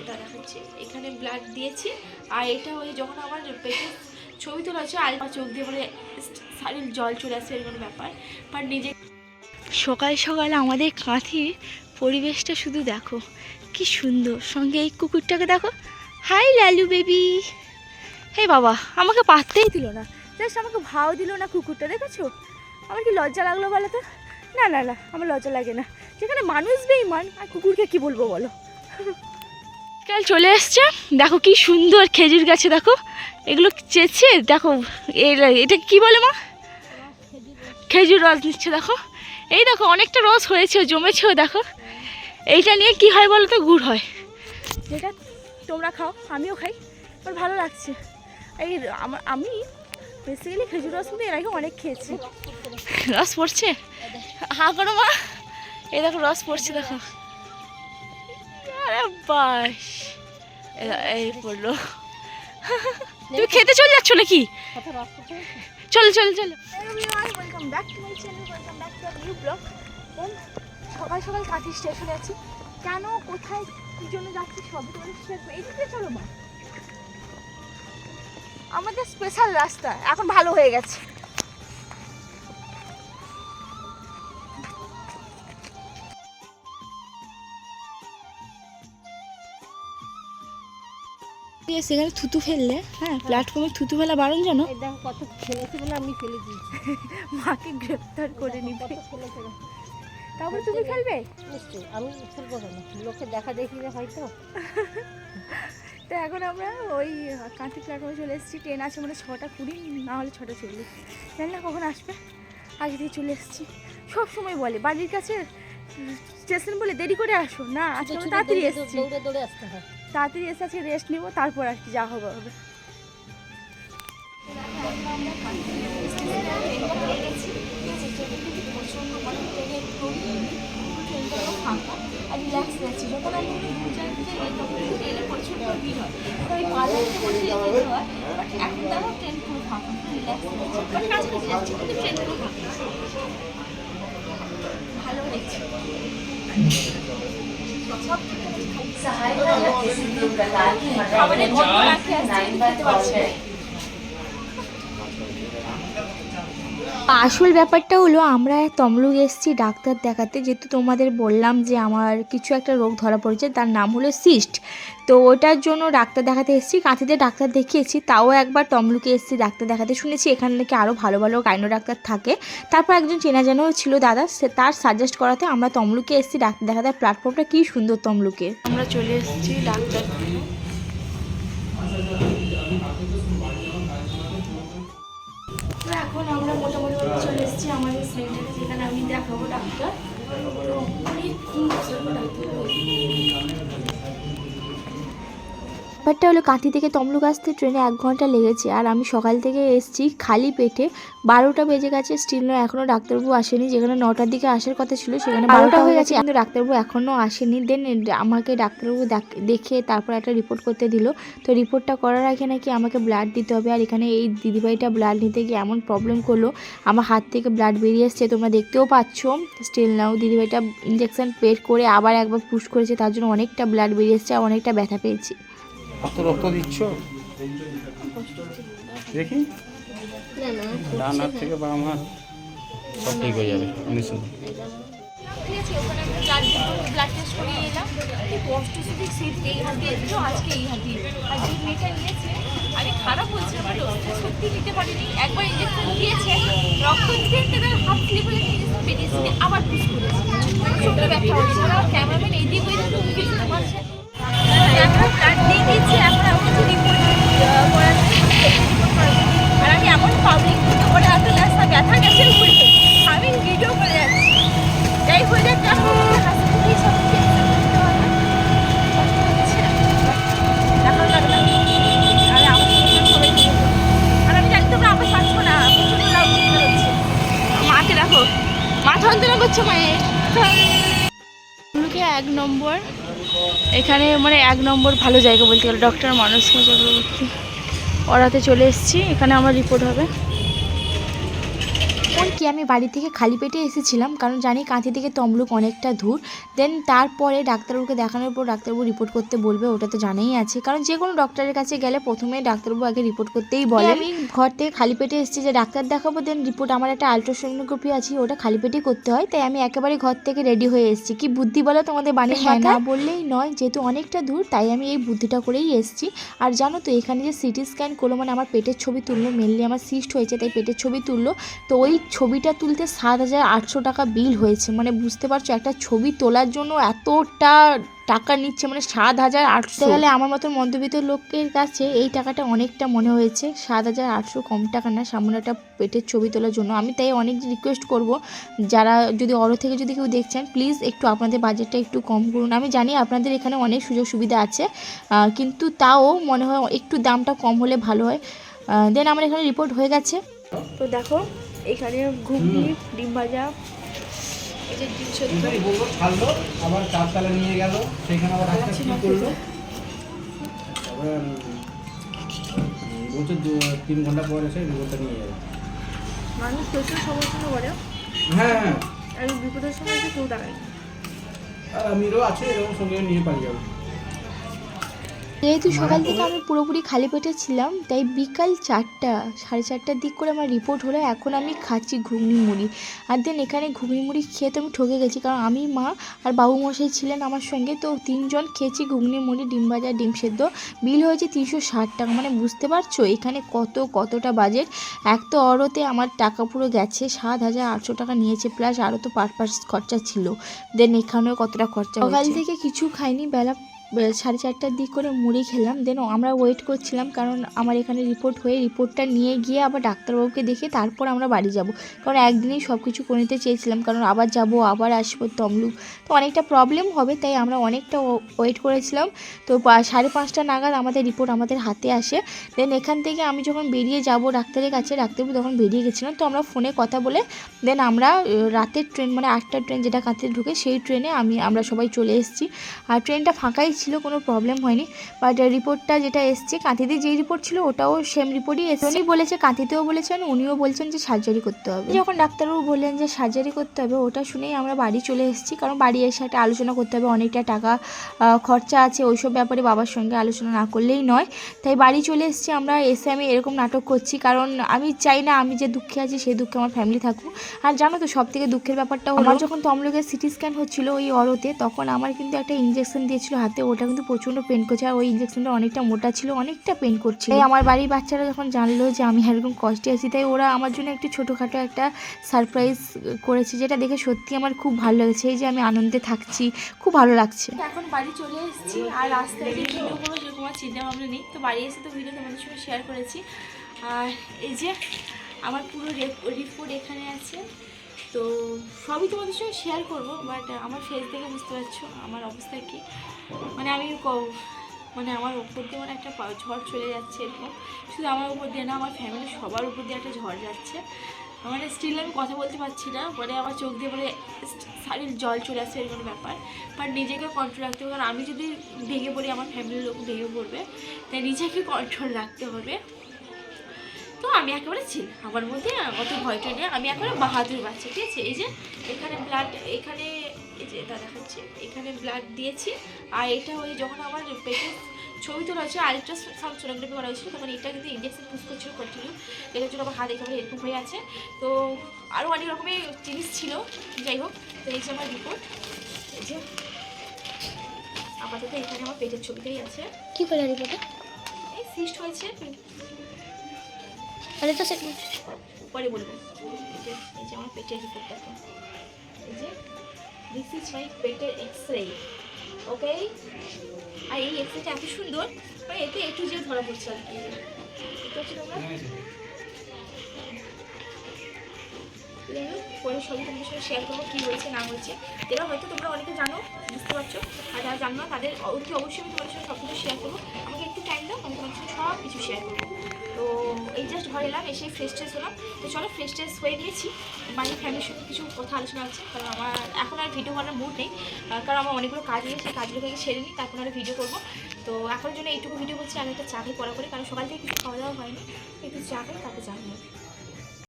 এটা দেখাচ্ছি এখানে ব্লাড দিয়েছি। আর এটা ওই যখন আমার পেটে ছবি তোলা হচ্ছে আর চোখ দিয়ে মানে শারীর জল চলে আসছে, এরকম ব্যাপার। বাট নিজে সকাল সকাল আমাদের কাঁথির পরিবেশটা শুধু দেখো। কি সুন্দর। সঙ্গে এই কুকুরটাকে দেখো। High Lalu baby. হে বাবা, আমাকে পাততেই দিল না। জাস্ট আমাকে ভাও দিল না কুকুরটা, দেখেছ? আমার কি লজ্জা লাগল বলো তো? না না না, আমার লজ্জা লাগে না। যেখানে মানুষ বেইমান, আর কুকুরকে কি বলব বলো? কাল চলে এসছে। দেখো কি সুন্দর খেজুর গাছে দেখো। এগুলো চেয়েছে দেখো এটা কি বলে মা? খেজুর রস নিচ্ছে দেখো। এই দেখো অনেকটা রস হয়েছে জমেছেও দেখো। এইটা নিয়ে কি হয় বলো তো? গুড় হয়। যেটা তোমরা খাও আমিও খাই আমার ভালো লাগছে। এই আমি বেসিক্যালি খেজুর রস কিন্তু এর আগে অনেক খেয়েছি। রস পড়ছে? হা করো মা। এই দেখো রস পড়ছে দেখো। আরে বাস। এই পড়ল তুমি খেতে চলে যাচ্ছ নাকি? চলো চলো চলো। Welcome back to my channel welcome back to new blog সকাল সকাল কাঠি স্টেশনে আছি। কেন কোথায় কি জন্য যাচ্ছি সবই তোমাদের শেয়ার করব এইদিকে চলো মা। আমাদের স্পেশাল রাস্তা এখন ভালো হয়ে গেছে। সেখানে থুতু ফেললে হ্যাঁ প্ল্যাটফর্মে থুতু ফেলা বারণ জানো? এই কত ফেলেছে বলে আমি ফেলে দিয়েছি। মাকে গ্রেফতার করে নিবে না। তারপরে তুমি ফেলবে? নিশ্চয়ই আমি ফেলব কেন? লোকে দেখা দেখি যে হয়তো তো। এখন আমরা ওই কাঁথি প্ল্যাটফর্মে চলে এসেছি। ট্রেন আছে মানে ছটা কুড়ি না হলে ছটা চল্লিশ। জানি না কখন আসবে। আগে দিয়ে চলে এসেছি। সব সময় বলে বাড়ির কাছে স্টেশন বলে দেরি করে আসো। না আজকে তাড়াতাড়ি দৌড়ে এসেছি। দৌড়ে দৌড়ে আসতে হয়। তাড়াতাড়ি এসে আজকে রেস্ট নিব, তারপর আর কি যা হবে হবে। ফাঁকা আর রিল্যাক্স যখন হয় হয় বাট এখন ট্রেন রিল্যাক্স ভালো লাগছে খাবারের গন্ধ রাখতে আসছে খেতে পারছি না। আসল ব্যাপারটা হলো, আমরা তমলুক এসেছি ডাক্তার দেখাতে। যেহেতু তোমাদের বললাম যে আমার কিছু একটা রোগ ধরা পড়েছে, তার নাম হলো সিস্ট। তো ওটার জন্য ডাক্তার দেখাতে এসেছি, কাঁথিতে ডাক্তার দেখিয়েছি, তাও একবার তমলুকে এসেছি ডাক্তার দেখাতে। শুনেছি এখানে নাকি আরও ভালো ভালো গাইনো ডাক্তার থাকে। তারপর একজন চেনা জানাও ছিল দাদা, সে তার সাজেস্ট করাতে আমরা তমলুকে এসেছি ডাক্তার দেখাতে। প্ল্যাটফর্মটা কী সুন্দর তমলুকে আমরা চলে এসেছি ডাক্তার এখন আমরা মোটামুটি চলে এসেছি আমাদের সেন্টারে যেখানে আমি দেখাবো ডাক্তার। তো অনেক ব্যাপারটা হলো কাঁথি থেকে তমলুক আসতে ট্রেনে এক ঘণ্টা লেগেছে আর আমি সকাল থেকে এসেছি খালি পেটে। বারোটা বেজে গেছে স্টিল এখনও ডাক্তারবাবু আসেনি। যেখানে নটার দিকে আসার কথা ছিল সেখানে বারোটা হয়ে গেছে। কিন্তু ডাক্তারবাবু এখনও আসেনি। দেন আমাকে ডাক্তারবাবু দেখ- দেখে তারপর একটা রিপোর্ট করতে দিল। তো রিপোর্টটা করার আগে নাকি আমাকে ব্লাড দিতে হবে। আর এখানে এই দিদিভাইটা ব্লাড নিতে গিয়ে এমন প্রবলেম করল। আমার হাত থেকে ব্লাড বেরিয়ে এসছে তোমরা দেখতেও পাচ্ছ। স্টিল নাও দিদিভাইটা ইঞ্জেকশন পেট করে আবার একবার পুশ করেছে। তার জন্য অনেকটা ব্লাড বেরিয়ে এসছে আর অনেকটা ব্যথা পেয়েছি। কত রক্ত দিচ্ছ? দেখি। ডান হাত থেকে বাম হাত। সব ঠিক হয়ে যাবে ব্লাড টেস্ট করিয়ে এলাম এই এই হাত দিল আজকে এই হাত। আর যে আমি খারাপ বলছি সত্যি নিতে পারিনি। একবার ইঞ্জেকশন দিয়েছে, রক্ত দিতে দিতে আবার ব্যথা হচ্ছে ক্যামেরাম্যান এদিক ওইদিক তো পারছে আমরা ব্লাড দিয়ে দিয়েছি এখন কিছু রিপোর্ট আর আমি এমন পাবলিক ওরা এত রাস্তা ব্যথা গেছে উপরে আমি ভিডিও করে যাচ্ছি যাই হয়ে যাক যা হোক, হাসি খুশি সব ঠিক করতে হবে। কষ্ট হচ্ছে। দেখাও লাগল। আর আমার সঙ্গে সবাই মিলে করো। আর আমি জানি আমার পাচ্ছো না প্রচণ্ড লাউড চিৎকার হচ্ছে মাকে দেখো মা যন্ত্রণা করছে মায়ের এক নম্বর এখানে মানে এক নম্বর ভালো জায়গা বলতে গেলে ডক্টর মানস চক্রবর্তী ওরাতে চলে এসেছি। এখানে আমার রিপোর্ট হবে। কি আমি বাড়ি থেকে খালি পেটে এসেছিলাম? কারণ জানি কাঁথি থেকে তমলুক অনেকটা দূর। দেন তারপরে ডাক্তারবাবুকে দেখানোর পর ডাক্তারবাবু রিপোর্ট করতে বলবে ওটা তো জানাই আছে। কারণ যে কোনো ডক্টরের কাছে গেলে প্রথমে ডাক্তারবাবু আগে রিপোর্ট করতেই বলে। আমি ঘর থেকে খালি পেটে এসেছি যে ডাক্তার দেখাবো দেন রিপোর্ট আমার একটা আলট্রাসোনোগ্রাফি আছে ওটা খালি পেটেই করতে হয়। তাই আমি একেবারে ঘর থেকে রেডি হয়ে এসেছি। কি বুদ্ধি বলো তোমাদের বাড়ির হ্যাঁ না বললেই নয় যেহেতু অনেকটা দূর তাই আমি এই বুদ্ধিটা করেই এসেছি। আর জানো তো এখানে যে সিটি স্ক্যান করল মানে আমার পেটের ছবি তুললো মেনলি আমার সিস্ট হয়েছে তাই পেটের ছবি তুললো। তো ওই ছবিটা তুলতে সাত হাজার আটশো টাকা বিল হয়েছে। মানে বুঝতে পারছ একটা ছবি তোলার জন্য এতটা টাকা নিচ্ছে মানে সাত হাজার আটশো। গেলে আমার মতন মধ্যবিত্ত লোকের কাছে এই টাকাটা অনেকটা মনে হয়েছে। সাত হাজার আটশো কম টাকা না সামনে একটা পেটের ছবি তোলার জন্য। আমি তাই অনেক রিকোয়েস্ট করব যারা যদি অরো থেকে যদি কেউ দেখছেন প্লিজ একটু আপনাদের বাজেটটা একটু কম করুন। আমি জানি আপনাদের এখানে অনেক সুযোগ সুবিধা আছে কিন্তু তাও মনে হয় একটু দামটা কম হলে ভালো হয়। দেন আমার এখানে রিপোর্ট হয়ে গেছে। তো দেখো এখানে ঘুগনি ডিম ভাজা। এই যে ডিম সেদ্ধ। ছাড়লো আবার চারতলা নিয়ে গেল। সেখানে আবার একটা কি করল? বলছে তিন ঘণ্টা পর এসে রিপোর্টটা নিয়ে যাবে মানুষ প্রচুর করে হ্যাঁ হ্যাঁ। আর বিপদের সময় তো কেউ দাঁড়ায় না। আর আমিরও আছে এরকম সঙ্গে নিয়ে পালিয়ে যাবে। যেহেতু সকাল থেকে আমি পুরোপুরি খালি পেটে ছিলাম তাই বিকাল চারটা সাড়ে চারটার দিক করে আমার রিপোর্ট হলো এখন আমি খাচ্ছি ঘুগনি মুড়ি আর দেন এখানে ঘুগনি মুড়ি খেয়ে তো আমি ঠকে গেছি কারণ আমি মা আর বাবু মশাই ছিলেন আমার সঙ্গে তো তিনজন খেয়েছি ঘুগনি মুড়ি ডিম ভাজা ডিম সেদ্ধ। বিল হয়েছে তিনশো ষাট টাকা মানে বুঝতে পারছ? এখানে কত কতটা বাজেট এক তো অরোতে আমার টাকা পুরো গেছে সাত হাজার আটশো টাকা নিয়েছে প্লাস আরও তো পারপাস খরচা ছিল। দেন এখানেও কতটা খরচা সকাল থেকে কিছু খাইনি বেলা সাড়ে চারটার দিক করে মুড়ি খেলাম। দেন আমরা ওয়েট করছিলাম কারণ আমার এখানে রিপোর্ট হয়ে রিপোর্টটা নিয়ে গিয়ে আবার ডাক্তারবাবুকে দেখে তারপর আমরা বাড়ি যাব। কারণ একদিনেই সব কিছু করে নিতে চেয়েছিলাম। কারণ আবার যাব, আবার আসব তমলুক। তো অনেকটা প্রবলেম হবে, তাই আমরা অনেকটা ওয়েট করেছিলাম। তো সাড়ে পাঁচটা নাগাদ আমাদের রিপোর্ট আমাদের হাতে আসে। দেন এখান থেকে আমি যখন বেরিয়ে যাব ডাক্তারের কাছে, ডাক্তারবাবু তখন বেরিয়ে গেছিলাম তো আমরা ফোনে কথা বলে দেন আমরা রাতের ট্রেন মানে আটটার ট্রেন যেটা কাঁথে ঢুকে সেই ট্রেনে আমি, আমরা সবাই চলে এসেছি। আর ট্রেনটা ফাঁকাই ছিল কোনো প্রবলেম হয়নি। বাট রিপোর্টটা যেটা এসছে কাঁথিতে যেই রিপোর্ট ছিল ওটাও সেম রিপোর্টই এসছে। উনি বলেছে কাঁথিতেও বলেছেন উনিও বলছেন যে সার্জারি করতে হবে। যখন ডাক্তারবাবু বললেন যে সার্জারি করতে হবে ওটা শুনেই আমরা বাড়ি চলে এসেছি কারণ বাড়ি এসে একটা আলোচনা করতে হবে অনেকটা টাকা খরচা আছে ওইসব ব্যাপারে বাবার সঙ্গে আলোচনা না করলেই নয়। তাই বাড়ি চলে এসেছি আমরা এসে আমি এরকম নাটক করছি কারণ আমি চাই না আমি যে দুঃখে আছি সেই দুঃখে আমার ফ্যামিলি থাকুক। আর জানো তো সব থেকে দুঃখের ব্যাপারটা আমার যখন তমলুকের সিটি স্ক্যান হচ্ছিল ওই অরতে তখন আমার কিন্তু একটা ইঞ্জেকশন দিয়েছিল হাতে ওটা কিন্তু প্রচণ্ড পেন করছে। আর ওই ইঞ্জেকশনটা অনেকটা মোটা ছিল অনেকটা পেন করছিল। তাই আমার বাড়ির বাচ্চারা যখন জানলো যে আমি এরকম কষ্টে আছি তাই ওরা আমার জন্য একটু ছোটোখাটো একটা সারপ্রাইজ করেছে যেটা দেখে সত্যি আমার খুব ভালো লেগেছে। এই যে আমি আনন্দে থাকছি খুব ভালো লাগছে। এখন বাড়ি চলে এসেছি আর রাস্তায় ভিডিও করব সেরকম আমার চিন্তা ভাবনা নেই। তো বাড়ি এসে তো ভিডিও তোমাদের সঙ্গে শেয়ার করেছি। আর এই যে আমার পুরো রিপোর্ট এখানে আছে। তো সবই তোমাদের সঙ্গে শেয়ার করব বাট আমার ফেস দেখে বুঝতে পারছ, আমার অবস্থা কি? মানে আমি মানে আমার উপর দিয়ে মানে একটা ঝড় চলে যাচ্ছে এরকম। শুধু আমার উপর দিয়ে না, আমার ফ্যামিলির সবার উপর দিয়ে একটা ঝড় যাচ্ছে। মানে স্টিল আমি কথা বলতে পারছি না মানে আমার চোখ দিয়ে মানে শাড়ির জল চলে আসছে এরকম ব্যাপার। বাট নিজেকে কন্ট্রোল রাখতে হবে, কারণ আমি যদি ভেঙে পড়ি, আমার ফ্যামিলির লোক ভেঙে পড়বে, তাই নিজেকে কন্ট্রোল রাখতে হবে। তো আমি একেবারে ছিল আমার মধ্যে অত ভয়টা নেই। আমি একেবারে বাহাদুর বাচ্চা ঠিক আছে? এই যে এখানে ব্লাড এখানে এই যে এটা দেখাচ্ছি। এখানে ব্লাড দিয়েছি। আর এটা ওই যখন আমার পেটে ছবি তোলা হয়েছে আলট্রাসাউন্ড সোনোগ্রাফি করা হয়েছিল তখন এটা কিন্তু ইঞ্জেকশন পুশ করছিল কন্টিনিউ এটার জন্য আমার হাত একেবারে এরকম হয়ে আছে। তো আরও অনেক রকমের জিনিস ছিল। যাই হোক তো এই যে আমার রিপোর্ট এই যে আপাতত এখানে আমার পেটের ছবিটাই আছে। কি করে রিপোর্টে এই সিস্ট হয়েছে। আরে তো পরে বলব। এই যে আমার পেটের রিপোর্ট দেখো এই যে দিস ইজ মাই পেটের এক্স রে ওকে আর এই এক্স রেটা এত সুন্দর মানে এতে একটু যে ধরা পড়ছে আর কি। তোমরা? যাই পরে সবই তোমাদের সঙ্গে শেয়ার করব কী হয়েছে না হয়েছে। এরা হয়তো তোমরা অনেকে জানো বুঝতে পারছ? আর যারা জানো না তাদের অতি অবশ্যই আমি তোমাদের সঙ্গে সব কিছু শেয়ার করব। আমাকে একটু টাইম দাও আমি তোমাদের সঙ্গে সব কিছু শেয়ার করব। ঘরে এলাম এসে ফ্রেশ ট্রেস হলাম। তো চলো ফ্রেশ ট্রেস হয়ে গিয়েছি। বাড়ির ফ্যামিলির সঙ্গে কিছু কথা আলোচনা আছে কারণ আমার এখন আর ভিডিও করার মুড নেই। কারণ আমার অনেকগুলো কাজ রয়েছে কাজগুলো থেকে সেরে নিই, তারপর আর ভিডিও করব। তো এখন জন্য এইটুকু ভিডিও করছি আমি একটা চাকরি পড়া করি, কারণ সকাল থেকে কিছু খাওয়া দাওয়া হয়নি। একটু চাকরি খাই, তারপর